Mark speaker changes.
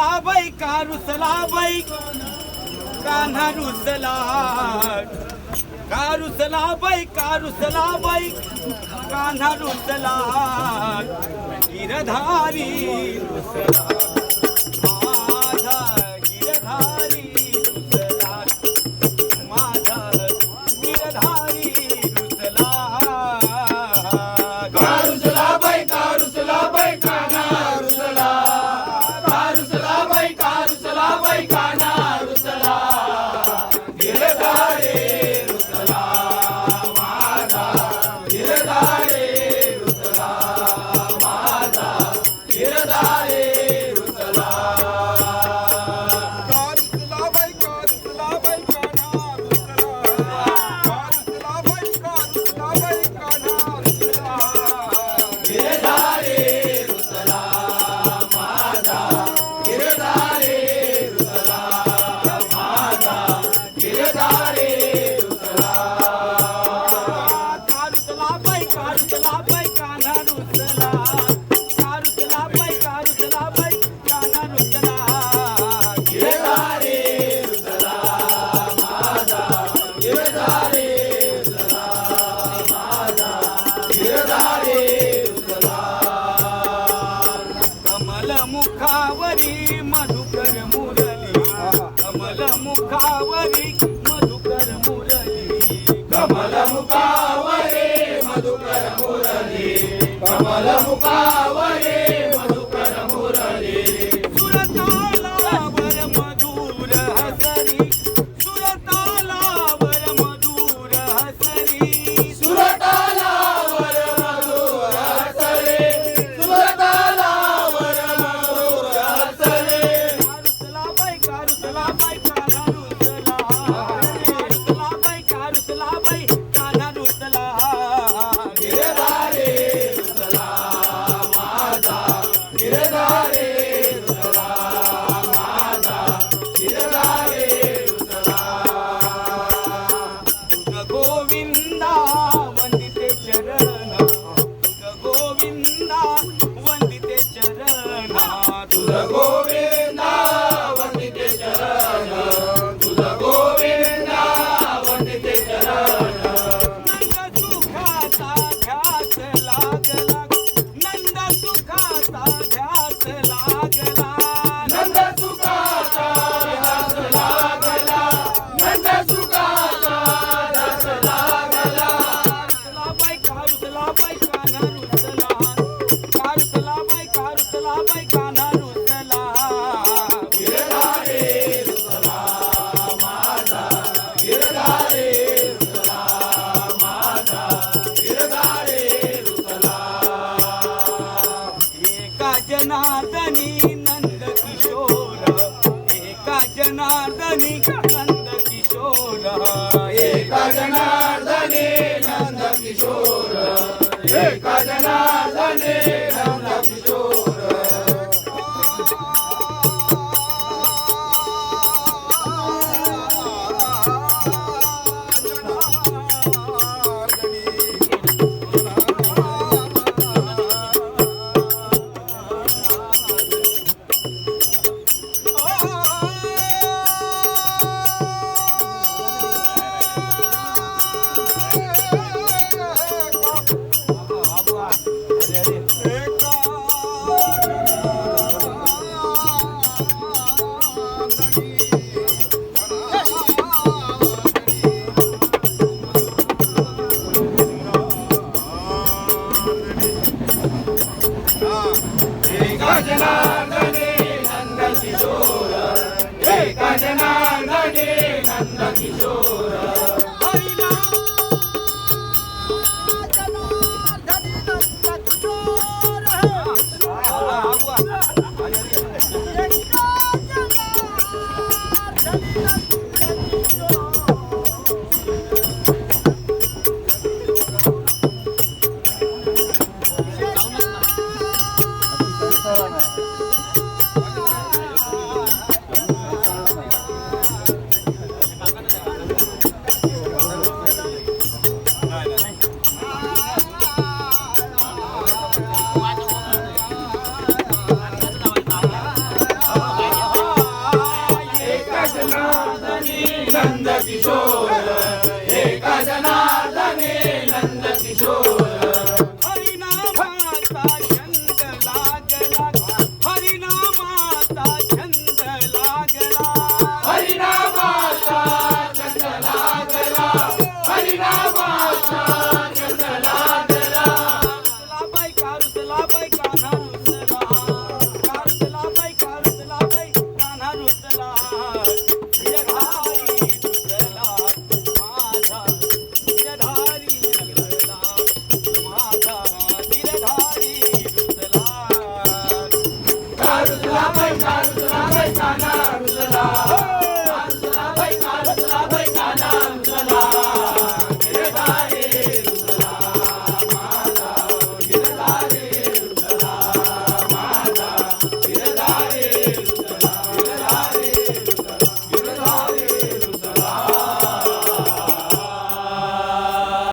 Speaker 1: रुसला कारु का रुसला बाई कान्हा रुसला का रुसला
Speaker 2: बाई का गिरधारी रुसला
Speaker 1: कमल मुखावरी मधुकर मुरली. कमल मुखावरी मधुकर मुरली.
Speaker 2: कमल मुखावरी मधुकर मुरली. कमल मुखावरी Tudo agora
Speaker 1: é जनार्दनी नंद किशोर एका जनार्दने नंद किशोर
Speaker 2: एका जनार्दने जनार्दने नंद किशोर। एका जनार्दने नंद किशोर। না Carlos, lá vai Carlos.